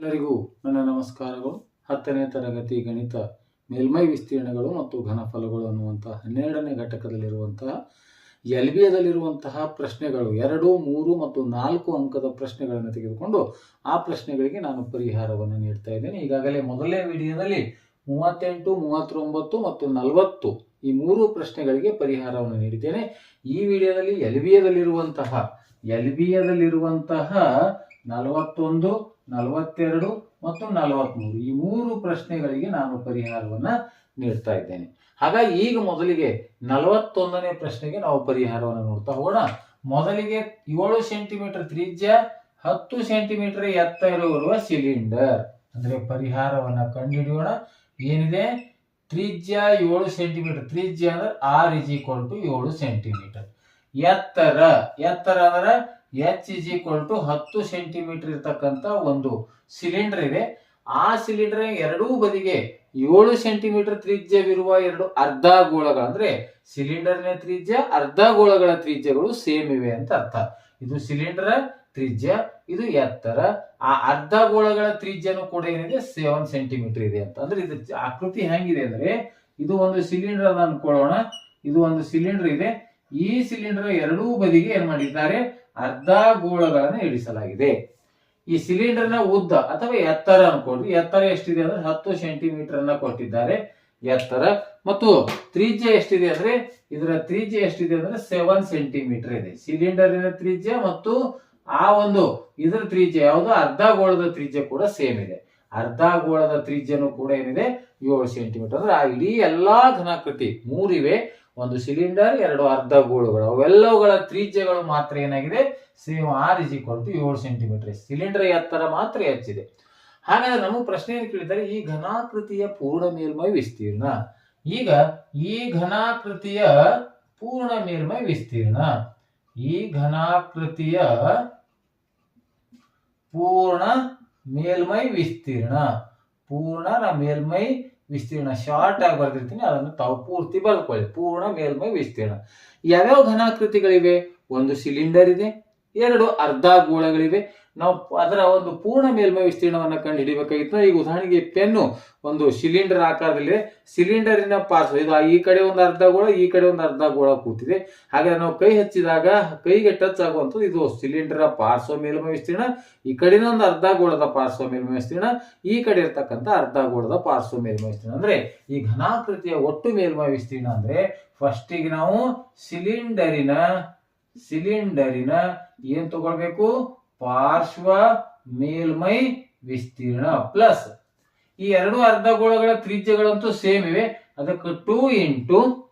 ಎಲ್ಲರಿಗೂ ನನ್ನ ನಮಸ್ಕಾರಗಳು. ಹತ್ತನೇ ತರಗತಿ ಗಣಿತ ಮೇಲ್ಮೈ ವಿಸ್ತೀರ್ಣಗಳು ಮತ್ತು ಘನಫಲಗಳು ಅನ್ನುವಂತಹ ಹನ್ನೆರಡನೇ ಘಟಕದಲ್ಲಿರುವಂತಹ ಎಲ್ ಬಿ ಎದಲ್ಲಿರುವಂತಹ ಪ್ರಶ್ನೆಗಳು ಎರಡು, ಮೂರು ಮತ್ತು ನಾಲ್ಕು ಅಂಕದ ಪ್ರಶ್ನೆಗಳನ್ನು ತೆಗೆದುಕೊಂಡು ಆ ಪ್ರಶ್ನೆಗಳಿಗೆ ನಾನು ಪರಿಹಾರವನ್ನು ನೀಡ್ತಾ ಇದ್ದೇನೆ. ಈಗಾಗಲೇ ಮೊದಲನೇ ವಿಡಿಯೋದಲ್ಲಿ ಮೂವತ್ತೆಂಟು, ಮೂವತ್ತೊಂಬತ್ತು ಮತ್ತು ನಲವತ್ತು ಈ ಮೂರು ಪ್ರಶ್ನೆಗಳಿಗೆ ಪರಿಹಾರವನ್ನು ನೀಡಿದ್ದೇನೆ. ಈ ವಿಡಿಯೋದಲ್ಲಿ ಎಲ್ ಬಿ ಎದಲ್ಲಿರುವಂತಹ ಎಲ್ ಬಿ ಎದಲ್ಲಿರುವಂತಹ ನಲವತ್ತೊಂದು, ನಲವತ್ತೆರಡು ಮತ್ತು ನಲವತ್ಮೂರು. ಈ ಮೂರು ಪ್ರಶ್ನೆಗಳಿಗೆ ನಾನು ಪರಿಹಾರವನ್ನ ನೀಡ್ತಾ ಇದ್ದೇನೆ. ಹಾಗಾಗಿ ಈಗ ಮೊದಲಿಗೆ ನಲವತ್ತೊಂದನೇ ಪ್ರಶ್ನೆಗೆ ನಾವು ಪರಿಹಾರವನ್ನು ನೋಡ್ತಾ ಹೋಗೋಣ. ಮೊದಲಿಗೆ ಏಳು ಸೆಂಟಿಮೀಟರ್ ತ್ರಿಜ್ಯ, ಹತ್ತು ಸೆಂಟಿಮೀಟರ್ ಎತ್ತ ಇರುವ ಸಿಲಿಂಡರ್. ಅಂದ್ರೆ ಪರಿಹಾರವನ್ನ ಕಂಡುಹಿಡಿಯೋಣ. ಏನಿದೆ? ತ್ರಿಜ್ಯ ಏಳು ಸೆಂಟಿಮೀಟರ್. ತ್ರಿಜ್ಯ ಅಂದ್ರೆ ಆರ್ ಇಸ್ ಈಕ್ವಲ್ ಟು ಏಳು ಸೆಂಟಿಮೀಟರ್. ಎತ್ತರ. ಎತ್ತರ ಅಂದ್ರೆ ಎಚ್ ಇಸ್ ಈಕ್ವಲ್ ಟು ಹತ್ತು ಸೆಂಟಿಮೀಟರ್ ಇರ್ತಕ್ಕಂಥ ಒಂದು ಸಿಲಿಂಡರ್ ಇದೆ ಆ ಸಿಲಿಂಡರ್ ಎರಡೂ ಬದಿಗೆ ಏಳು ಸೆಂಟಿಮೀಟರ್ ತ್ರಿಜ್ಯವಿರುವ ಎರಡು ಅರ್ಧ ಗೋಳಗಳು ಅಂದ್ರೆ ಸಿಲಿಂಡರ್ನ ತ್ರಿಜ್ಯ ಅರ್ಧ ಗೋಳಗಳ ತ್ರಿಜ್ಯಗಳು ಸೇಮ್ ಇವೆ ಅಂತ ಅರ್ಥ. ಇದು ಸಿಲಿಂಡರ್ ತ್ರಿಜ್ಯ, ಇದು ಎತ್ತರ. ಆ ಅರ್ಧ ಗೋಳಗಳ ತ್ರಿಜ್ಯನು ಕೂಡ ಏನಿದೆ? ಸೆವೆನ್ ಸೆಂಟಿಮೀಟರ್ ಇದೆ ಅಂತ. ಅಂದ್ರೆ ಇದು ಆಕೃತಿ ಹೆಂಗಿದೆ ಅಂದ್ರೆ ಇದು ಒಂದು ಸಿಲಿಂಡರ್ ಅನ್ಕೊಳ್ಳೋಣ. ಇದು ಒಂದು ಸಿಲಿಂಡರ್ ಇದೆ. ಈ ಸಿಲಿಂಡರ್ ಎರಡೂ ಬದಿಗೆ ಏನ್ ಮಾಡಿದ್ದಾರೆ? ಅರ್ಧ ಗೋಳಗಳನ್ನು ಇಳಿಸಲಾಗಿದೆ. ಈ ಸಿಲಿಂಡರ್ನ ಉದ್ದ ಅಥವಾ ಎತ್ತರ ಅನ್ಕೊಂಡ್ರಿ ಎತ್ತರ ಎಷ್ಟಿದೆ ಅಂದ್ರೆ ಹತ್ತು ಸೆಂಟಿಮೀಟರ್ ಅನ್ನ ಕೊಟ್ಟಿದ್ದಾರೆ ಎತ್ತರ. ಮತ್ತು ತ್ರಿಜ್ಯ ಎಷ್ಟಿದೆ ಅಂದ್ರೆ ಇದರ ತ್ರಿಜ್ಯ ಎಷ್ಟಿದೆ ಅಂದ್ರೆ ಸೆವೆನ್ ಸೆಂಟಿಮೀಟರ್ ಇದೆ. ಸಿಲಿಂಡರಿನ ತ್ರಿಜ್ಯ ಮತ್ತು ಆ ಒಂದು ಇದರ ತ್ರಿಜ್ಯ ಯಾವುದು? ಅರ್ಧ ಗೋಳದ ತ್ರಿಜ್ಯ ಕೂಡ ಸೇಮ್ ಇದೆ. ಅರ್ಧ ಗೋಳದ ತ್ರಿಜ್ಯನು ಕೂಡ ಏನಿದೆ? ಏಳು ಸೆಂಟಿಮೀಟರ್. ಅಂದ್ರೆ ಆ ಇಡೀ ಎಲ್ಲಾ ಘನಾಕೃತಿ ಮೂರಿವೆ. ಒಂದು ಸಿಲಿಂಡರ್, ಎರಡು ಅರ್ಧ ಗೋಳುಗಳು. ಅವೆಲ್ಲವುಗಳ ತ್ರಿಜ್ಯಗಳು ಮಾತ್ರ ಏನಾಗಿದೆ? ಸೇಮ್ ಆರ್ ಟು ಏಳು ಸೆಂಟಿಮೀಟರ್ ಸಿಲಿಂಡರ್ ಎತ್ತರ ಮಾತ್ರ ಹೆಚ್ಚಿದೆ ಹಾಗಾದ್ರೆ ನಮಗೆ ಪ್ರಶ್ನೆ ಏನು ಕೇಳಿದ್ದಾರೆ? ಈ ಘನಾಕೃತಿಯ ಪೂರ್ಣ ಮೇಲ್ಮೈ ವಿಸ್ತೀರ್ಣ. ಈಗ ಈ ಘನಾಕೃತಿಯ ಪೂರ್ಣ ಮೇಲ್ಮೈ ವಿಸ್ತೀರ್ಣ. ಈ ಘನಾಕೃತಿಯ ಪೂರ್ಣ ಮೇಲ್ಮೈ ವಿಸ್ತೀರ್ಣ. ಪೂರ್ಣ ಮೇಲ್ಮೈ ವಿಸ್ತೀರ್ಣ ಶಾರ್ಟ್ ಆಗಿ ಬರ್ದಿರ್ತೀನಿ, ಅದನ್ನು ತಾವು ಪೂರ್ತಿ ಬರ್ಕೊಳ್ಳಿ ಪೂರ್ಣ ಮೇಲ್ಮೈ ವಿಸ್ತೀರ್ಣ. ಯಾವ್ಯಾವ ಘನಾಕೃತಿಗಳಿವೆ? ಒಂದು ಸಿಲಿಂಡರ್ ಇದೆ ಎರಡು ಅರ್ಧ ಗೋಳಗಳಿವೆ. ನಾವು ಅದರ ಒಂದು ಪೂರ್ಣ ಮೇಲ್ಮೈ ವಿಸ್ತೀರ್ಣವನ್ನು ಕಂಡು ಹಿಡಿಬೇಕಾಗಿತ್ತು. ಈಗ ಉದಾಹರಣೆಗೆ ಪೆನ್ನು ಒಂದು ಸಿಲಿಂಡರ್ ಆಕಾರದಲ್ಲಿ ಸಿಲಿಂಡರಿನ ಪಾರ್ಶ್ವ, ಇದು ಈ ಕಡೆ ಒಂದು ಅರ್ಧ ಗೋಳ, ಈ ಕಡೆ ಒಂದು ಅರ್ಧ ಗೋಳ ಕೂತಿದೆ. ಹಾಗಾದ್ರೆ ನಾವು ಕೈ ಹಚ್ಚಿದಾಗ, ಕೈಗೆ ಟಚ್ ಆಗುವಂಥದ್ದು ಇದು ಸಿಲಿಂಡರ್ ಪಾರ್ಶ್ವ ಮೇಲ್ಮೈ ವಿಸ್ತೀರ್ಣ, ಈ ಕಡೆನ ಒಂದು ಅರ್ಧ ಗೋಳದ ಪಾರ್ಶ್ವ ಮೇಲ್ಮೈ ವಿಸ್ತೀರ್ಣ, ಈ ಕಡೆ ಇರ್ತಕ್ಕಂಥ ಅರ್ಧ ಗೋಳದ ಪಾರ್ಶ್ವ ಮೇಲ್ಮೈ ವಿಸ್ತೀರ್ಣ. ಅಂದ್ರೆ ಈ ಘನಾಕೃತಿಯ ಒಟ್ಟು ಮೇಲ್ಮೈ ವಿಸ್ತೀರ್ಣ ಅಂದ್ರೆ ಫಸ್ಟಿಗೆ ನಾವು ಸಿಲಿಂಡರಿನ ಸಿಲಿಂಡರಿನ ಏನ್ ತಗೊಳ್ಬೇಕು? ಪಾರ್ಶ್ವ ಮೇಲ್ಮೈ ವಿಸ್ತೀರ್ಣ ಪ್ಲಸ್. ಈ ಎರಡು ಅರ್ಧಗೋಳಗಳ ತ್ರಿಜ್ಯಗಳಂತೂ ಸೇಮ್ ಇವೆ. ಅದಕ್ಕೆ ಟೂ ಇಂಟು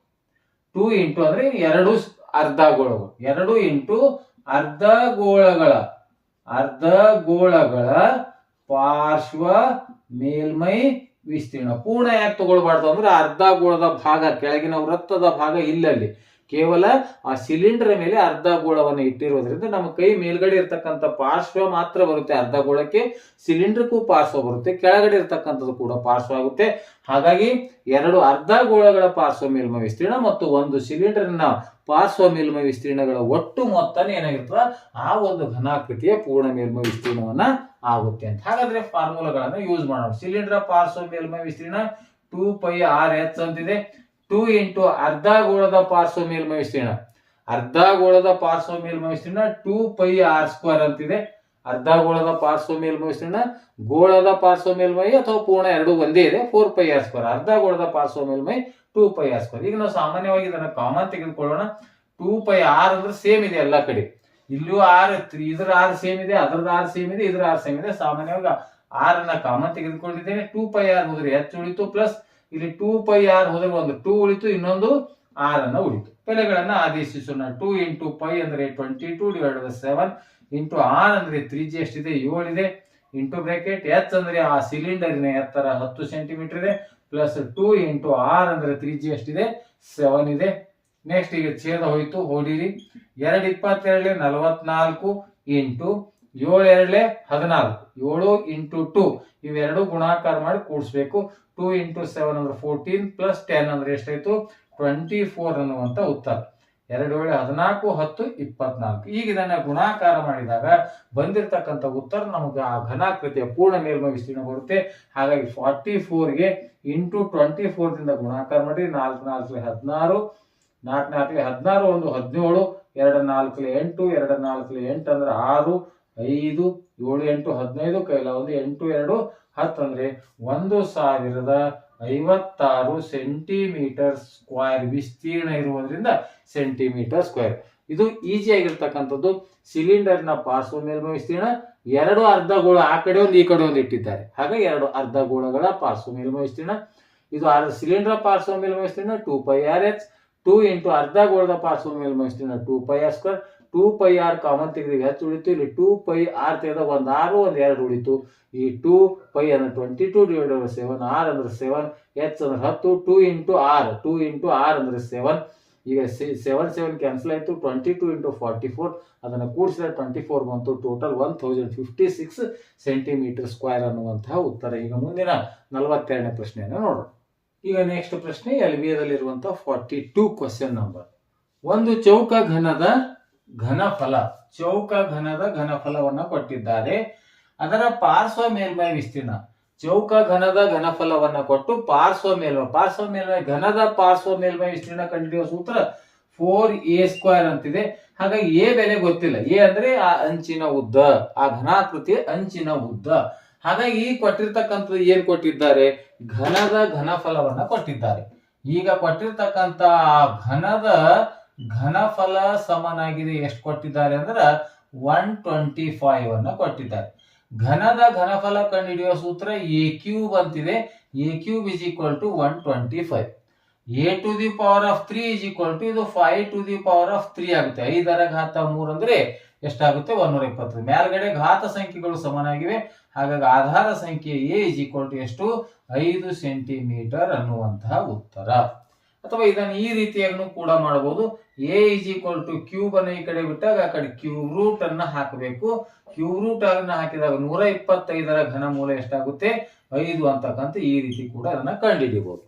ಟೂ ಇಂಟು ಅಂದ್ರೆ ಎರಡು ಅರ್ಧಗೋಳಗಳು. ಎರಡು ಇಂಟು ಅರ್ಧಗೋಳಗಳ ಅರ್ಧಗೋಳಗಳ ಪಾರ್ಶ್ವ ಮೇಲ್ಮೈ ವಿಸ್ತೀರ್ಣ. ಪೂರ್ಣ ಯಾಕೆ ತಗೊಳ್ಬಾರ್ದು ಅಂದ್ರೆ ಅರ್ಧ ಗೋಳದ ಭಾಗ, ಕೆಳಗಿನ ವೃತ್ತದ ಭಾಗ ಇಲ್ಲಲ್ಲಿ. ಕೇವಲ ಆ ಸಿಲಿಂಡರ್ ಮೇಲೆ ಅರ್ಧ ಗೋಳವನ್ನು ಇಟ್ಟಿರೋದ್ರಿಂದ ನಮ್ಮ ಕೈ ಮೇಲ್ಗಡೆ ಇರ್ತಕ್ಕಂಥ ಪಾರ್ಶ್ವ ಮಾತ್ರ ಬರುತ್ತೆ, ಅರ್ಧ ಗೋಳಕ್ಕೆ ಸಿಲಿಂಡರ್ಗೂ ಪಾರ್ಶ್ವ ಬರುತ್ತೆ, ಕೆಳಗಡೆ ಇರ್ತಕ್ಕಂಥದ್ದು ಕೂಡ ಪಾರ್ಶ್ವ ಆಗುತ್ತೆ. ಹಾಗಾಗಿ ಎರಡು ಅರ್ಧ ಗೋಳಗಳ ಪಾರ್ಶ್ವ ಮೇಲ್ಮೈ ವಿಸ್ತೀರ್ಣ ಮತ್ತು ಒಂದು ಸಿಲಿಂಡರ್ನ ಪಾರ್ಶ್ವ ಮೇಲ್ಮೈ ವಿಸ್ತೀರ್ಣಗಳ ಒಟ್ಟು ಮೊತ್ತನೇ ಏನಾಗಿರ್ತದ? ಆ ಒಂದು ಘನಾಕೃತಿಯ ಪೂರ್ಣ ಮೇಲ್ಮೈ ವಿಸ್ತೀರ್ಣವನ್ನ ಆಗುತ್ತೆ ಅಂತ. ಹಾಗಾದ್ರೆ ಫಾರ್ಮುಲಾಗಳನ್ನು ಯೂಸ್ ಮಾಡೋಣ. ಸಿಲಿಂಡರ್ ಪಾರ್ಶ್ವ ಮೇಲ್ಮೈ ವಿಸ್ತೀರ್ಣ ಟೂ ಪೈ ಆರ್ ಎಚ್ ಅಂತಿದೆ ಟೂ ಇಂಟು ಅರ್ಧ ಗೋಳದ ಪಾರ್ಶ್ವ ಮೇಲ್ಮೈ ವಿಸ್ತೀರ್ಣ ಅರ್ಧ ಗೋಳದ ಪಾರ್ಶ್ವ ಮೇಲ್ಮೈ ವಿಸ್ತೀರ್ಣ ಟೂ ಪೈ ಆರ್ ಸ್ಕ್ವೇರ್ ಅಂತಿದೆ. ಅರ್ಧ ಗೋಳದ ಪಾರ್ಶ್ವ ಮೇಲ್ಮೈ ವಿಸ್ತೀರ್ಣ ಗೋಳದ ಪಾರ್ಶ್ವ ಮೇಲ್ಮೈ ಅಥವಾ ಪೂರ್ಣ ಎರಡು ಒಂದೇ ಇದೆ, ಫೋರ್ ಪೈ ಆರ್ ಸ್ಕ್ವೇರ್. ಅರ್ಧ ಗೋಳದ ಪಾರ್ಶ್ವ ಮೇಲ್ಮೈ ಟೂ ಪೈ ಆರ್ ಸ್ಕ್ವೇರ್. ಈಗ ನಾವು ಸಾಮಾನ್ಯವಾಗಿ ಇದನ್ನ ಕಾಮನ್ ತೆಗೆದುಕೊಳ್ಳೋಣ. ಟೂ ಪೈ ಆರ್ ಅಂದ್ರೆ ಸೇಮ್ ಇದೆ ಎಲ್ಲ ಕಡೆ. ಇಲ್ಲೂ ಆರ್ ಇದ್ರ ಆರ್ ಸೇಮ್ ಇದೆ, ಅದ್ರದ ಆರ್ ಸೇಮ್ ಇದೆ, ಇದ್ರ ಆರ್ ಸೇಮ್ ಇದೆ. ಸಾಮಾನ್ಯವಾಗಿ ಆರ್ ಅನ್ನ ಕಾಮನ್ ತೆಗೆದುಕೊಂಡಿದ್ದೇನೆ. ಟೂ ಪೈ ಆರ್ ಹೋದ್ರೆ ಹೆಚ್ಚು ಉಳಿತು, ಪ್ಲಸ್ ಇಲ್ಲಿ ಟೂ ಪೈ ಆರ್ ಹೋದ್ರೆ ಒಂದು ಟೂ ಉಳಿತು, ಇನ್ನೊಂದು ಆರ್ ಅನ್ನ ಉಳಿತು. ಬೆಲೆಗಳನ್ನ ಆದೇಶಿಸೋಣ ಟೂ ಇಂಟು ಪೈ ಅಂದ್ರೆ twenty two divide by seven into R ಅಂದ್ರೆ ತ್ರೀ ಜಿ ಎಷ್ಟಿದೆ? ಇದೆ. ಇಂಟು ಬ್ರಾಕೆಟ್ ಎಚ್ ಅಂದ್ರೆ ಆ ಸಿಲಿಂಡರ್ನ ಎತ್ತರ ಹತ್ತು ಸೆಂಟಿಮೀಟರ್ ಇದೆ. ಪ್ಲಸ್ ಟೂ ಇಂಟು ಆರ್ ಅಂದ್ರೆ ತ್ರೀ ಜಿ ಎಷ್ಟಿದೆ? ಸೆವೆನ್ ಇದೆ. ನೆಕ್ಸ್ಟ್ ಈಗ ಛೇದ ಹೋಯ್ತು. ಹೊಡಿರಿ. ಎರಡು ಇಪ್ಪತ್ತೆರಡು, ನಲವತ್ನಾಲ್ಕು ಇಂಟು ಏಳು ಎರಡಲೆ ಹದಿನಾಲ್ಕು. ಏಳು ಇಂಟು ಟೂ. ಇವೆರಡು ಗುಣಾಕಾರ ಮಾಡಿ ಕೂಡಿಸ್ಬೇಕು. ಟೂ ಇಂಟು ಸೆವೆನ್ ಅಂದ್ರೆ ಫೋರ್ಟೀನ್ ಪ್ಲಸ್ ಟೆನ್ ಅಂದ್ರೆ ಎಷ್ಟಾಯ್ತು? ಟ್ವೆಂಟಿ ಫೋರ್ ಅನ್ನುವಂತ ಉತ್ತರ. ಎರಡು ವೇಳೆ ಹದಿನಾಲ್ಕು, ಹತ್ತು ಇಪ್ಪತ್ನಾಲ್ಕು. ಈಗ ಇದನ್ನ ಗುಣಾಕಾರ ಮಾಡಿದಾಗ ಬಂದಿರತಕ್ಕಂಥ ಉತ್ತರ ನಮಗೆ ಆ ಘನಾಕೃತಿಯ ಪೂರ್ಣ ಮೇಲ್ಮೈ ವಿಸ್ತೀರ್ಣ ಬರುತ್ತೆ ಹಾಗಾಗಿ ಫಾರ್ಟಿ ಫೋರ್ಗೆ ಇಂಟು ಟ್ವೆಂಟಿ ಫೋರ್ದಿಂದ ಗುಣಾಕಾರ ಮಾಡಿ ನಾಲ್ಕು ನಾಲ್ಕಲೆ ಹದಿನಾರು, ನಾಲ್ಕು ನಾಲ್ಕಲೆ ಹದಿನಾರು ಒಂದು ಹದಿನೇಳು, ಎರಡು ನಾಲ್ಕಲೆ ಎಂಟು, ಎರಡು ನಾಲ್ಕಲೆ ಎಂಟು ಅಂದ್ರೆ ಆರು ಐದು, ಏಳು, ಎಂಟು, ಹದಿನೈದು ಕೈಲ, ಒಂದು, ಎಂಟು, ಎರಡು, ಹತ್ತು ಅಂದರೆ ಒಂದು ಸಾವಿರದ ಐವತ್ತಾರು ಸೆಂಟಿಮೀಟರ್ ಸ್ಕ್ವೇರ್ ವಿಸ್ತೀರ್ಣ ಇರುವುದರಿಂದ ಸೆಂಟಿಮೀಟರ್ ಸ್ಕ್ವೇರ್. ಇದು ಈಸಿ ಆಗಿರ್ತಕ್ಕಂಥದ್ದು. ಸಿಲಿಂಡರ್ನ ಪಾರ್ಶ್ವ ಮೇಲ್ಮೈ ವಿಸ್ತೀರ್ಣ, ಎರಡು ಅರ್ಧ ಗೋಳ ಆ ಕಡೆ ಒಂದು, ಈ ಕಡೆ ಒಂದು ಇಟ್ಟಿದ್ದಾರೆ. ಹಾಗೆ ಎರಡು ಅರ್ಧ ಗೋಳಗಳ ಪಾರ್ಶ್ವ ಮೇಲ್ಮೈ ವಿಸ್ತೀರ್ಣ. ಇದು ಅರ್ಧ ಸಿಲಿಂಡರ್ ಪಾರ್ಶ್ವ ಮೇಲ್ಮೈ ವಿಸ್ತೀರ್ಣ, two pi R H, two into ಅರ್ಧ ಗೋಳದ ಪಾರ್ಶ್ವ ಮೇಲ್ಮೈ ವಿಸ್ತೀರ್ಣ, two pi R square. Two pi R common ತೆಗೆದಿವಿ ಹೆಚ್ಚು ಉಳಿತು? ಇಲ್ಲಿ ಟೂ ಪೈ ಆರ್ ತೆಗೆದ ಒಂದು ಆರು ಒಂದು ಎರಡು ಉಳಿತು. ಈ ಟೂ ಪೈ ಅಂದ್ರೆ twenty two divide over seven R ಅಂದ್ರೆ ಸೆವೆನ್ ಎಚ್ ಅಂದ್ರೆ ಹತ್ತು two into R two into R ಅಂದ್ರೆ ಸೆವೆನ್ ಈಗ ಸೆವೆನ್ ಸೆವೆನ್ ಕ್ಯಾನ್ಸಲ್ ಆಯಿತು twenty two into forty four ಅದನ್ನು ಕೂಡಿಸಿದ್ರೆ ಟ್ವೆಂಟಿ ಫೋರ್ ಬಂತು. Total one thousand fifty six centimetre square ಅನ್ನುವಂತಹ ಉತ್ತರ. ಈಗ ಮುಂದಿನ ನಲವತ್ತೆರಡನೇ ಪ್ರಶ್ನೆಯನ್ನು ನೋಡೋಣ. ಈಗ ನೆಕ್ಸ್ಟ್ ಪ್ರಶ್ನೆ ಎಲ್ ಬಿ ಎದಲ್ಲಿರುವಂತಹ ಫಾರ್ಟಿ ಟೂ ಕ್ವಶನ್ ನಂಬರ್ ಒಂದು ಚೌಕ ಘನದ ಘನಫಲ, ಚೌಕ ಘನದ ಘನಫಲವನ್ನು ಕೊಟ್ಟಿದ್ದಾರೆ. ಅದರ ಪಾರ್ಶ್ವ ಮೇಲ್ಮೈ ವಿಸ್ತೀರ್ಣ, ಚೌಕ ಘನದ ಘನಫಲವನ್ನು ಕೊಟ್ಟು ಪಾರ್ಶ್ವ ಮೇಲ್ಮೈ ಪಾರ್ಶ್ವ ಮೇಲ್ಮೈ ಘನದ ಪಾರ್ಶ್ವ ಮೇಲ್ಮೈ ವಿಸ್ತೀರ್ಣ ಕಂಡುಹಿಡಿಯುವ ಸೂತ್ರ ಫೋರ್ ಎ ಸ್ಕ್ವೇರ್ ಅಂತಿದೆ. ಹಾಗಾಗಿ ಎ ಬೆಲೆ ಗೊತ್ತಿಲ್ಲ. ಎ ಅಂದ್ರೆ ಆ ಅಂಚಿನ ಉದ್ದ, ಆ ಘನಾಕೃತಿ ಅಂಚಿನ ಉದ್ದ. ಹಾಗಾಗಿ ಈ ಕೊಟ್ಟಿರ್ತಕ್ಕಂಥದ್ದು ಏನ್ ಕೊಟ್ಟಿದ್ದಾರೆ? ಘನದ ಘನಫಲವನ್ನ ಕೊಟ್ಟಿದ್ದಾರೆ. ಈಗ ಕೊಟ್ಟಿರ್ತಕ್ಕಂಥ ಆ ಘನದ ಘನಫಲ ಸಮನಾಗಿದೆ ಎಷ್ಟು ಕೊಟ್ಟಿದ್ದಾರೆ ಅಂದ್ರೆ ಒನ್ ಟ್ವೆಂಟಿ ಫೈವ್ ಅನ್ನ ಕೊಟ್ಟಿದ್ದಾರೆ. ಘನದ ಘನಫಲ ಕಂಡುಹಿಡಿಯುವ ಸೂತ್ರ ಎ ಕ್ಯೂಬ್ ಅಂತಿದೆ A cube is equal to one twenty five A to the power of three is equal to ಇದು five to the power of three ಆಗುತ್ತೆ. ಐದರ ಘಾತ ಮೂರು ಅಂದ್ರೆ ಎಷ್ಟಾಗುತ್ತೆ? ಒಂದೂರ ಇಪ್ಪತ್ತು. ಮೇಲ್ಗಡೆ ಘಾತ ಸಂಖ್ಯೆಗಳು ಸಮನಾಗಿವೆ. ಹಾಗಾಗಿ ಆಧಾರ ಸಂಖ್ಯೆ ಎ ಇಸ್ ಈಕ್ವಲ್ ಟು ಎಷ್ಟು? ಐದು ಸೆಂಟಿಮೀಟರ್ ಅನ್ನುವಂತಹ ಉತ್ತರ. ಅಥವಾ ಇದನ್ನು ಈ ರೀತಿಯಾಗೂ ಕೂಡ ಮಾಡಬಹುದು. A is equal to cube ಅನ್ನು ಈ ಕಡೆ ಬಿಟ್ಟಾಗ ಆ ಕಡೆ ಕ್ಯೂಬ್ ರೂಟ್ ಅನ್ನ ಹಾಕಬೇಕು. ಕ್ಯೂಬ್ ರೂಟ್ ಅನ್ನ ಹಾಕಿದಾಗ ನೂರ ಇಪ್ಪತ್ತೈದರ ಘನ ಮೂಲ ಎಷ್ಟಾಗುತ್ತೆ? ಐದು ಅಂತಕ್ಕಂಥ ಈ ರೀತಿ ಕೂಡ ಅದನ್ನ ಕಂಡುಹಿಡಿಯಬಹುದು.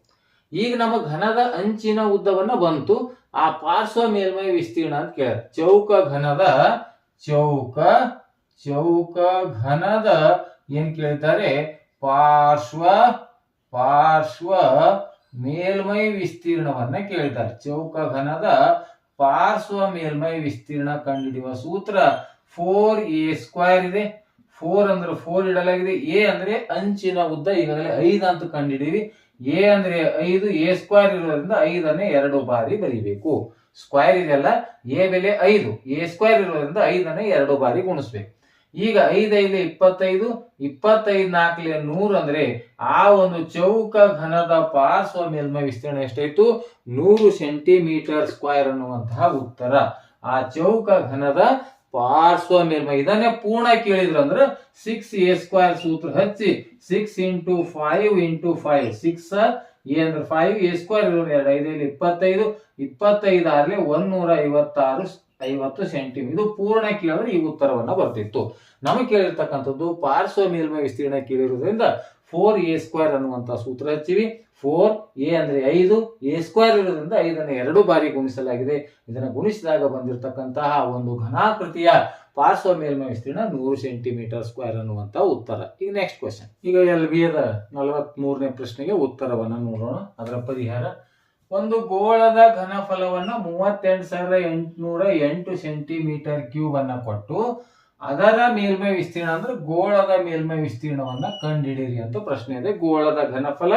ಈಗ ನಮ್ಮ ಘನದ ಅಂಚಿನ ಉದ್ದವನ್ನ ಬಂತು. ಆ ಪಾರ್ಶ್ವ ಮೇಲ್ಮೈ ವಿಸ್ತೀರ್ಣ ಅಂತ ಕೇಳ ಚೌಕ ಘನದ, ಚೌಕ ಚೌಕ ಘನದ ಏನ್ ಕೇಳ್ತಾರೆ? ಪಾರ್ಶ್ವ ಪಾರ್ಶ್ವ ಮೇಲ್ಮೈ ವಿಸ್ತೀರ್ಣವನ್ನ ಕೇಳ್ತಾರೆ. ಚೌಕ ಘನದ ಪಾರ್ಶ್ವ ಮೇಲ್ಮೈ ವಿಸ್ತೀರ್ಣ ಕಂಡುಹಿಡಿಯುವ ಸೂತ್ರ ಫೋರ್ ಎ ಸ್ಕ್ವೇರ್ ಇದೆ. ಫೋರ್ ಅಂದ್ರೆ ಫೋರ್ ಇಡಲಾಗಿದೆ. ಎ ಅಂದ್ರೆ ಅಂಚಿನ ಉದ್ದ ಈಗಾಗಲೇ ಐದು ಅಂತ ಕಂಡಿಡೀವಿ ಎ ಅಂದ್ರೆ ಐದು ಎ ಸ್ಕ್ವೇರ್ ಇರೋದ್ರಿಂದ ಐದನ್ನೇ ಎರಡು ಬಾರಿ ಬರೀಬೇಕು. ಸ್ಕ್ವೇರ್ ಇದೆಲ್ಲ ಎ ಬೆಲೆ ಐದು. ಎ ಸ್ಕ್ವೇರ್ ಇರೋದ್ರಿಂದ ಐದನ್ನೇ ಎರಡು ಬಾರಿ ಗುಣಿಸ್ಬೇಕು. ಈಗ ಐದೈದು ಇಪ್ಪತ್ತೈದು ಇಪ್ಪತ್ತೈದು ನಾಲ್ಕಲೆ ನೂರು ಅಂದ್ರೆ ಆ ಒಂದು ಚೌಕ ಘನದ ಪಾರ್ಶ್ವ ಮೇಲ್ಮೈ ವಿಸ್ತೀರ್ಣ ಎಷ್ಟಾಯ್ತು? ನೂರು ಸೆಂಟಿಮೀಟರ್ ಸ್ಕ್ವೇರ್ ಅನ್ನುವಂತಹ ಉತ್ತರ. ಆ ಚೌಕ ಘನದ ಪಾರ್ಶ್ವ ಮೇಲ್ಮೈ. ಇದನ್ನೇ ಪೂರ್ಣ ಕೇಳಿದ್ರು ಅಂದ್ರೆ ಸಿಕ್ಸ್ ಎ ಸ್ಕ್ವೇರ್ ಸೂತ್ರ ಹಚ್ಚಿ six into five into five six A ಅಂದ್ರೆ ಫೈವ್ ಎ ಸ್ಕ್ವೇರ್ ಎರಡು, ಐದೈದು, ಇಪ್ಪತ್ತೈದು ಇಪ್ಪತ್ತೈದು ಆರ್ಲೆ ನೂರ ಐವತ್ತಾರು ಐವತ್ತು ಸೆಂಟಿಮೀಟರ್ ಇದು ಪೂರ್ಣ ಕೇಳಿದ್ರೆ ಈ ಉತ್ತರವನ್ನ ಬರ್ತಿತ್ತು ನಮಗೆ ಕೇಳಿರ್ತಕ್ಕಂಥದ್ದು ಪಾರ್ಶ್ವ ಮೇಲ್ಮೈ ವಿಸ್ತೀರ್ಣ ಕೇಳಿರೋದ್ರಿಂದ ಫೋರ್ ಎ ಸ್ಕ್ವೇರ್ ಅನ್ನುವಂತಹ ಸೂತ್ರ ಹಚ್ಚಿವಿ. ಫೋರ್ ಎ ಅಂದ್ರೆ ಐದು ಎ ಸ್ಕ್ವೇರ್ ಇರೋದ್ರಿಂದ ಐದನ್ನು ಎರಡು ಬಾರಿ ಗುಣಿಸಲಾಗಿದೆ. ಇದನ್ನು ಗುಣಿಸಿದಾಗ ಬಂದಿರತಕ್ಕಂತಹ ಒಂದು ಘನಾಕೃತಿಯ ಪಾರ್ಶ್ವ ಮೇಲ್ಮೈ ವಿಸ್ತೀರ್ಣ ನೂರು ಸೆಂಟಿಮೀಟರ್ ಸ್ಕ್ವೇರ್ ಅನ್ನುವಂತ ಉತ್ತರ. ಈಗ ನೆಕ್ಸ್ಟ್ ಕ್ವಶನ್ ಈಗ ಎಲ್ ಬಿ ದ ನಲವತ್ ಮೂರನೇ ಪ್ರಶ್ನೆಗೆ ಉತ್ತರವನ್ನು ನೋಡೋಣ. ಅದರ ಪರಿಹಾರ ಒಂದು ಗೋಳದ ಘನಫಲವನ್ನು ಮೂವತ್ತೆಂಟು ಸಾವಿರದ ಎಂಟುನೂರ ಎಂಟು ಸೆಂಟಿಮೀಟರ್ ಕ್ಯೂಬ್ ಅನ್ನ ಕೊಟ್ಟು ಅದರ ಮೇಲ್ಮೈ ವಿಸ್ತೀರ್ಣ ಅಂದ್ರೆ ಗೋಳದ ಮೇಲ್ಮೈ ವಿಸ್ತೀರ್ಣವನ್ನ ಕಂಡುಹಿಡಿಯಿರಿ ಅಂತ ಪ್ರಶ್ನೆ ಇದೆ. ಗೋಳದ ಘನಫಲ,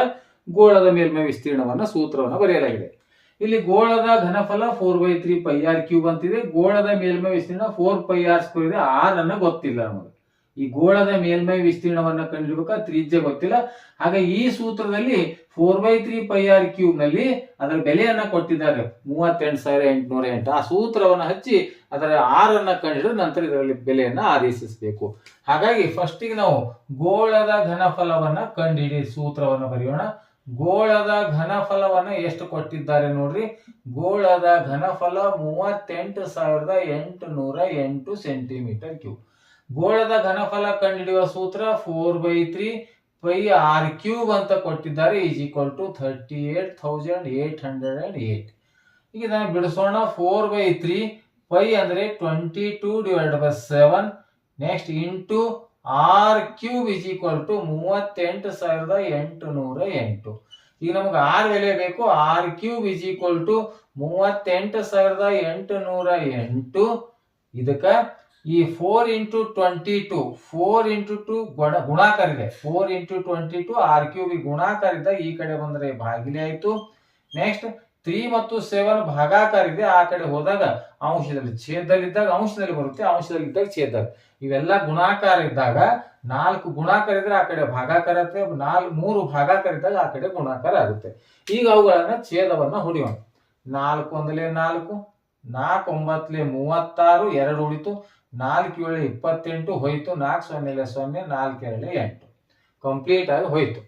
ಗೋಳದ ಮೇಲ್ಮೈ ವಿಸ್ತೀರ್ಣವನ್ನ ಸೂತ್ರವನ್ನು ಬರೆಯಲಾಗಿದೆ. ಇಲ್ಲಿ ಗೋಳದ ಘನಫಲ four by three pi R cube ಅಂತಿದೆ. ಗೋಳದ ಮೇಲ್ಮೈ ವಿಸ್ತೀರ್ಣ ಫೋರ್ ಪೈ ಆರ್ ಸ್ಕ್ವೇರ್ ಇದೆ. ಆರ್ ಅನ್ನ ಗೊತ್ತಿಲ್ಲ ನಮಗೆ. ಈ ಗೋಳದ ಮೇಲ್ಮೈ ವಿಸ್ತೀರ್ಣವನ್ನ ಕಂಡಿಡ್ಬೇಕ? ತ್ರಿಜ್ಯ ಗೊತ್ತಿಲ್ಲ. ಹಾಗೆ ಈ ಸೂತ್ರದಲ್ಲಿ four by three pi R ಕ್ಯೂಬ್ನಲ್ಲಿ ಅದರ ಬೆಲೆಯನ್ನ ಕೊಟ್ಟಿದ್ದಾರೆ. ಮೂವತ್ತೆಂಟು ಸಾವಿರ ಎಂಟುನೂರ ಎಂಟು. ಆ ಸೂತ್ರವನ್ನು ಹಚ್ಚಿ ಅದರ ಆರ್ ಅನ್ನ ಕಂಡುಹಿಡಿದು ನಂತರ ಇದರಲ್ಲಿ ಬೆಲೆಯನ್ನ ಆದೇಶಿಸಬೇಕು. ಹಾಗಾಗಿ ಫಸ್ಟಿಗೆ ನಾವು ಗೋಳದ ಘನಫಲವನ್ನ ಕಂಡುಹಿಡಿ ಸೂತ್ರವನ್ನು ಬರೆಯೋಣ. ಗೋಳದ ಘನಫಲವನ್ನ ಎಷ್ಟು ಕೊಟ್ಟಿದ್ದಾರೆ ನೋಡ್ರಿ. ಗೋಳದ ಘನಫಲ ಮೂವತ್ತೆಂಟು ಸಾವಿರದ ಎಂಟುನೂರ ಎಂಟು ಸೆಂಟಿಮೀಟರ್ ಕ್ಯೂಬ್ ಗೋಳದ ಘನಫಲ ಕಂಡುಹಿಡಿಯುವ ಸೂತ್ರ four by three pi R cube ಅಂತ ಕೊಟ್ಟಿದ್ದಾರೆ is equal to thirty eight thousand eight hundred and eight ಈಗ ಇದನ್ನು ಬಿಡಿಸೋಣ. ಫೋರ್ ಬೈ ತ್ರೀ ಪೈ ಅಂದರೆ twenty two divide by seven next into R cube is equal to ಮೂವತ್ತೆಂಟು ಸಾವಿರದ ಎಂಟು ನೂರ ಎಂಟು. ಈಗ ನಮ್ಗೆ ಆರ್ ಬೆಲೆ ಬೇಕು. R cube is equal to ಮೂವತ್ತೆಂಟು ಸಾವಿರದ ಎಂಟು ನೂರ ಎಂಟು. ಇದಕ್ಕ ಈ four into twenty two four into two ಗುಣ ಗುಣಾಕಾರ ಇದೆ four into twenty two R cube ಗುಣಾಕಾರ ಇದೆ ಈ ಕಡೆ ಬಂದ್ರೆ ಭಾಗಿಲೆ ಆಯ್ತು. ನೆಕ್ಸ್ಟ್ ತ್ರೀ ಮತ್ತು ಸೆವೆನ್ ಭಾಗಾಕಾರ ಇದೆ. ಆ ಕಡೆ ಹೋದಾಗ ಅಂಶದಲ್ಲಿ ಛೇದದಲ್ಲಿದ್ದಾಗ ಅಂಶದಲ್ಲಿ ಬರುತ್ತೆ, ಅಂಶದಲ್ಲಿದ್ದಾಗ ಛೇದ ಇವೆಲ್ಲ ಗುಣಾಕಾರ ಇದ್ದಾಗ ನಾಲ್ಕು ಗುಣಾಕಾರ ಇದ್ರೆ ಆ ಕಡೆ ಭಾಗಾಕಾರ ಆಗುತ್ತೆ ನಾಲ್ಕು ಮೂರು ಭಾಗಾಕಾರ ಇದ್ದಾಗ ಆ ಕಡೆ ಗುಣಾಕಾರ ಆಗುತ್ತೆ. ಈಗ ಅವುಗಳನ್ನ ಛೇದವನ್ನ ಹೊಡಿಯೋಣ. ನಾಲ್ಕು ಒಂದಲೇ ನಾಲ್ಕು ನಾಲ್ಕು ಒಂಬತ್ತಲೆ ಮೂವತ್ತಾರು, ಎರಡು ಉಳಿತು. ನಾಲ್ಕು ಏಳು ಇಪ್ಪತ್ತೆಂಟು ಹೋಯ್ತು, ನಾಲ್ಕು ಸೊನ್ನೆಲೆ ಸೊನ್ನೆ, ನಾಲ್ಕು ಎರಡು ಎಂಟು. ಕಂಪ್ಲೀಟ್ ಆಗಿ ಹೋಯ್ತು.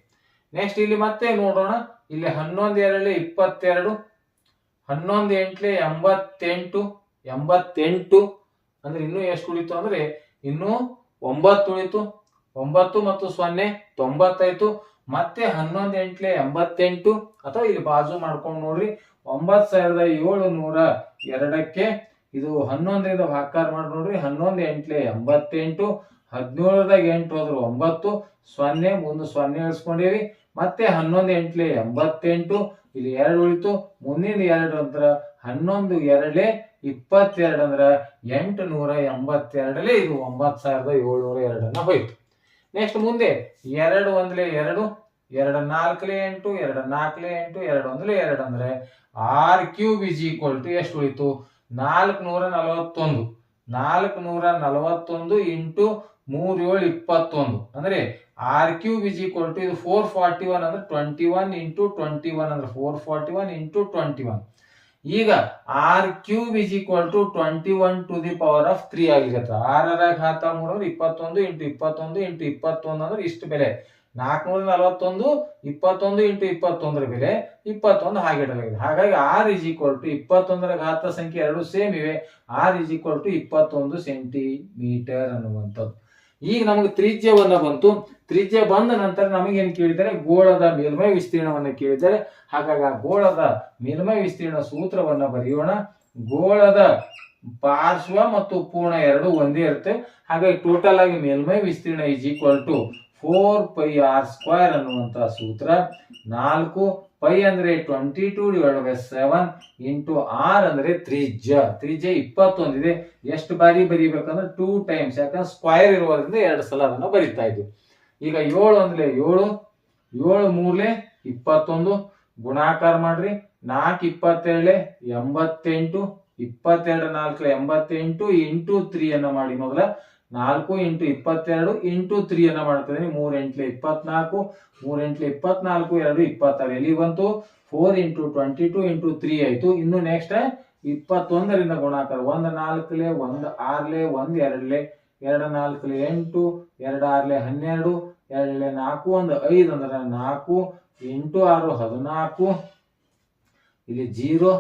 ನೆಕ್ಸ್ಟ್ ಇಲ್ಲಿ ಮತ್ತೆ ನೋಡೋಣ. ಇಲ್ಲಿ ಹನ್ನೊಂದು ಎರಡಲೆ ಇಪ್ಪತ್ತೆರಡು, ಹನ್ನೊಂದು ಎಂಟ್ಲೆ ಎಂಬತ್ತೆಂಟು ಎಂಬತ್ತೆಂಟು. ಅಂದ್ರೆ ಇನ್ನೂ ಎಷ್ಟು ಉಳಿತು ಅಂದ್ರೆ ಇನ್ನೂ ಒಂಬತ್ತು ಉಳಿತು. ಒಂಬತ್ತು ಮತ್ತು ಸೊನ್ನೆ ತೊಂಬತ್ತಾಯ್ತು ಮತ್ತೆ ಹನ್ನೊಂದು ಎಂಟ್ಲೆ ಎಂಬತ್ತೆಂಟು. ಅಥವಾ ಇಲ್ಲಿ ಬಾಜು ಮಾಡ್ಕೊಂಡು ನೋಡ್ರಿ. ಒಂಬತ್ತು ಸಾವಿರದ ಏಳು ನೂರ ಎರಡಕ್ಕೆ ಇದು ಹನ್ನೊಂದರಿಂದ ಭಾಕಾರ ಮಾಡಿ ನೋಡ್ರಿ, ಹನ್ನೊಂದು ಎಂಟ್ಲೆ ಎಂಬತ್ತೆಂಟು ಹದಿನೇಳದಾಗ ಎಂಟು ಹೋದ್ರು ಒಂಬತ್ತು, ಸೊನ್ನೆ, ಮುಂದೆ ಸೊನ್ನೆ ಇಳಿಸ್ಕೊಂಡಿವಿ. ಮತ್ತೆ ಹನ್ನೊಂದು ಎಂಟ್ಲೆ ಎಂಬತ್ತೆಂಟು, ಇಲ್ಲಿ ಎರಡು ಉಳಿತು, ಮುಂದಿನ ಎರಡು ಅಂದ್ರ ಹನ್ನೊಂದು ಎರಡೇ ಇಪ್ಪತ್ತೆರಡು ಅಂದ್ರ ಎಂಟು ನೂರ ಎಂಬತ್ತೆರಡಲೇ ಇದು ಒಂಬತ್ತು ಸಾವಿರದ ಏಳ್ನೂರ ಎರಡನ್ನ ಹೋಯ್ತು. ನೆಕ್ಸ್ಟ್ ಮುಂದೆ ಎರಡು ಒಂದ್ಲೆ ಎರಡು ಎರಡು ನಾಲ್ಕಲೆ ಎಂಟು, ಎರಡು ನಾಲ್ಕಲೆ ಎಂಟು, ಎರಡು ಒಂದ್ಲೆ ಎರಡು ಅಂದ್ರೆ r cube is equal to ಎಷ್ಟು ಉಳಿತು? ನಾಲ್ಕು ನೂರ ನಲವತ್ತೊಂದು ನಾಲ್ಕು ನೂರ ನಲವತ್ತೊಂದು ಇಂಟು ಮೂರು ಏಳು ಇಪ್ಪತ್ತೊಂದು ಅಂದ್ರೆ r cube is equal to ಇದು ಫೋರ್ ಫಾರ್ಟಿ ಒನ್ ಅಂದ್ರೆ twenty one into twenty one ಅಂದ್ರೆ four forty one into twenty one ಈಗ r cube is equal to twenty one to the power of three ಆಗಿರುತ್ತೆ. ಆರರ ಘಾತ ಮೂರು ಅಂದ್ರೆ ಇಪ್ಪತ್ತೊಂದು ಇಂಟು ಇಪ್ಪತ್ತೊಂದು ಇಂಟು ಇಪ್ಪತ್ತೊಂದು ಅಂದ್ರೆ ಇಷ್ಟು ಬೆಲೆ. ನಾಲ್ಕುನೂರ ನಲವತ್ತೊಂದು ಇಪ್ಪತ್ತೊಂದು ಇಂಟು ಇಪ್ಪತ್ತೊಂದರ ಬೆಲೆ ಇಪ್ಪತ್ತೊಂದು ಹಾಗೆ ಇಡಲಾಗಿದೆ. ಹಾಗಾಗಿ ಆರ್ ಇಸ್ ಈಕ್ವಲ್ ಟು ಇಪ್ಪತ್ತೊಂದರ ಗಾತ್ರ ಸಂಖ್ಯೆ ಎರಡು ಸೇಮ್ ಇವೆ. ಆರ್ ಇಸ್ ಈಕ್ವಲ್ ಟು ಇಪ್ಪತ್ತೊಂದು ಸೆಂಟಿಮೀಟರ್ ಅನ್ನುವಂಥದ್ದು. ಈಗ ನಮಗೆ ತ್ರಿಜ್ಯವನ್ನ ಬಂತು. ತ್ರಿಜ್ಯ ಬಂದ ನಂತರ ನಮಗೇನು ಕೇಳಿದರೆ ಗೋಳದ ಮೇಲ್ಮೈ ವಿಸ್ತೀರ್ಣವನ್ನು ಕೇಳಿದ್ದಾರೆ. ಹಾಗಾಗಿ ಆ ಗೋಳದ ಮೇಲ್ಮೈ ವಿಸ್ತೀರ್ಣ ಸೂತ್ರವನ್ನು ಬರೆಯೋಣ. ಗೋಳದ ಪಾರ್ಶ್ವ ಮತ್ತು ಪೂರ್ಣ ಎರಡು ಒಂದೇ ಇರುತ್ತೆ. ಹಾಗಾಗಿ ಟೋಟಲ್ ಆಗಿ ಮೇಲ್ಮೈ ವಿಸ್ತೀರ್ಣ is equal to four pi r square ಅನ್ನುವಂತಹ ಸೂತ್ರ. ನಾಲ್ಕು ಪೈ ಅಂದ್ರೆ twenty two divide by seven into r ಅಂದ್ರೆ ತ್ರಿಜ್ಯ. ತ್ರಿಜ್ಯ ಇಪ್ಪತ್ತೊಂದಿದೆ ಎಷ್ಟು ಬಾರಿ ಬರೀಬೇಕಂದ್ರೆ ಟೂ ಟೈಮ್ಸ್ ಯಾಕಂದ್ರೆ ಸ್ಕ್ವೈರ್ ಇರೋದ್ರಿಂದ ಎರಡು ಸಲ ಅದನ್ನು ಬರೀತಾ ಇದ್ವಿ. ಈಗ ಏಳು ಅಂದ್ರೆ ಏಳು ಏಳು ಮೂರ್ಲೆ ಇಪ್ಪತ್ತೊಂದು. ಗುಣಾಕಾರ ಮಾಡ್ರಿ. ನಾಲ್ಕು ಇಪ್ಪತ್ತೇಳೆ ಎಂಬತ್ತೆಂಟು, ಇಪ್ಪತ್ತೆರಡು ನಾಲ್ಕು ಎಂಬತ್ತೆಂಟು ಇಂಟು ತ್ರೀ ಅನ್ನು ಮಾಡಿ ಮೊದಲ. ನಾಲ್ಕು ಇಂಟು ಇಪ್ಪತ್ತೆರಡು ಇಂಟು ತ್ರೀ ಅನ್ನ ಮಾಡ್ತಿದ್ದೀನಿ ಮೂರು ಎಂಟ್ಲೆ ಇಪ್ಪತ್ನಾಲ್ಕು, ಮೂರ್ ಎಂಟ್ಲೆ ಇಪ್ಪತ್ನಾಲ್ಕು, ಎರಡು ಇಪ್ಪತ್ತಾರು. ಎಲ್ಲಿ ಬಂತು? Four into twenty two into three ಆಯ್ತು. ಇನ್ನು ನೆಕ್ಸ್ಟ್ ಇಪ್ಪತ್ತೊಂದರಿಂದ ಗುಣಾಕಾರ. ಒಂದು ನಾಲ್ಕಲೆ, ಒಂದು ಆರ್ಲೆ, ಒಂದು ಎರಡ್ಲೆ. ಎರಡು ನಾಲ್ಕಲೆ ಎಂಟು, ಎರಡು ಆರ್ಲೆ ಹನ್ನೆರಡು, ಎರಡ್ಲೆ ನಾಲ್ಕು, ಒಂದು ಐದು ಅಂದ್ರೆ ನಾಲ್ಕು ಎಂಟು ಆರು ಹದಿನಾಲ್ಕು. ಇಲ್ಲಿ ಜೀರೋ,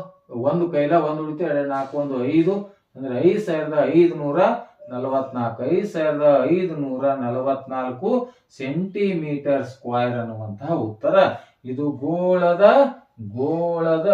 ಒಂದು ಕೈಲ ಒಂದು ಉಳಿತು, ಎರಡು ನಾಲ್ಕು, ಒಂದು ಐದು ಅಂದ್ರೆ ಐದು ಸಾವಿರದ ಐದು ನೂರ ನಲವತ್ನಾಲ್ಕು ಐದು ಸಾವಿರದ ಐದು ನೂರ ನಲವತ್ನಾಲ್ಕು ಸೆಂಟಿಮೀಟರ್ ಸ್ಕ್ವೈರ್ ಅನ್ನುವಂತಹ ಉತ್ತರ. ಇದು ಗೋಳದ ಗೋಳದ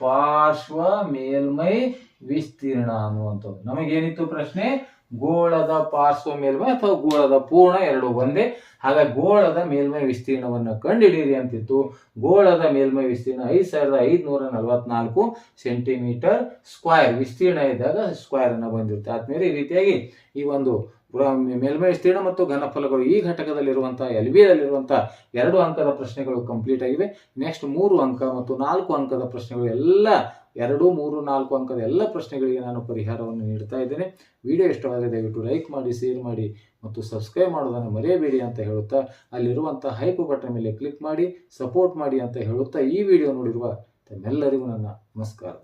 ಪಾರ್ಶ್ವ ಮೇಲ್ಮೈ ವಿಸ್ತೀರ್ಣ ಅನ್ನುವಂಥದ್ದು. ನಮಗೇನಿತ್ತು ಪ್ರಶ್ನೆ? ಗೋಳದ ಪಾರ್ಶ್ವ ಮೇಲ್ಮೈ ಅಥವಾ ಗೋಳದ ಪೂರ್ಣ ಎರಡು ಒಂದೇ. ಹಾಗಾಗಿ ಗೋಳದ ಮೇಲ್ಮೈ ವಿಸ್ತೀರ್ಣವನ್ನು ಕಂಡುಹಿಡಿಯಿರಿ ಅಂತಿತ್ತು. ಗೋಳದ ಮೇಲ್ಮೈ ವಿಸ್ತೀರ್ಣ ಐದು ಸಾವಿರದ ಐದುನೂರ ನಲವತ್ನಾಲ್ಕು ಸೆಂಟಿಮೀಟರ್ ಸ್ಕ್ವೇರ್. ವಿಸ್ತೀರ್ಣ ಇದ್ದಾಗ ಸ್ಕ್ವೇರ್ ಅನ್ನು ಬಂದಿರುತ್ತೆ. ಆದ್ಮೇಲೆ ಈ ರೀತಿಯಾಗಿ ಈ ಒಂದು ಮೇಲ್ಮೈ ವಿಸ್ತೀರ್ಣ ಮತ್ತು ಘನಫಲಗಳು ಈ ಘಟಕದಲ್ಲಿರುವಂತಹ ಎಲ್ ಬಿ ಯಲ್ಲಿರುವಂತಹ ಎರಡು ಅಂಕದ ಪ್ರಶ್ನೆಗಳು ಕಂಪ್ಲೀಟ್ ಆಗಿವೆ. ನೆಕ್ಸ್ಟ್ ಮೂರು ಅಂಕ ಮತ್ತು ನಾಲ್ಕು ಅಂಕದ ಪ್ರಶ್ನೆಗಳು ಎಲ್ಲ ಎರಡು, ಮೂರು, ನಾಲ್ಕು ಅಂಕದ ಎಲ್ಲ ಪ್ರಶ್ನೆಗಳಿಗೆ ನಾನು ಪರಿಹಾರವನ್ನು ನೀಡ್ತಾ ಇದ್ದೇನೆ. ವಿಡಿಯೋ ಇಷ್ಟವಾದರೆ ದಯವಿಟ್ಟು ಲೈಕ್ ಮಾಡಿ, ಶೇರ್ ಮಾಡಿ ಮತ್ತು ಸಬ್ಸ್ಕ್ರೈಬ್ ಮಾಡೋದನ್ನು ಮರೆಯಬೇಡಿ ಅಂತ ಹೇಳುತ್ತಾ ಅಲ್ಲಿರುವಂಥ ಹೈಪ್ ಬಟನ್ ಮೇಲೆ ಕ್ಲಿಕ್ ಮಾಡಿ, ಸಪೋರ್ಟ್ ಮಾಡಿ ಅಂತ ಹೇಳುತ್ತಾ ಈ ವಿಡಿಯೋ ನೋಡಿರುವ ತಮ್ಮೆಲ್ಲರಿಗೂ ನನ್ನ ನಮಸ್ಕಾರ.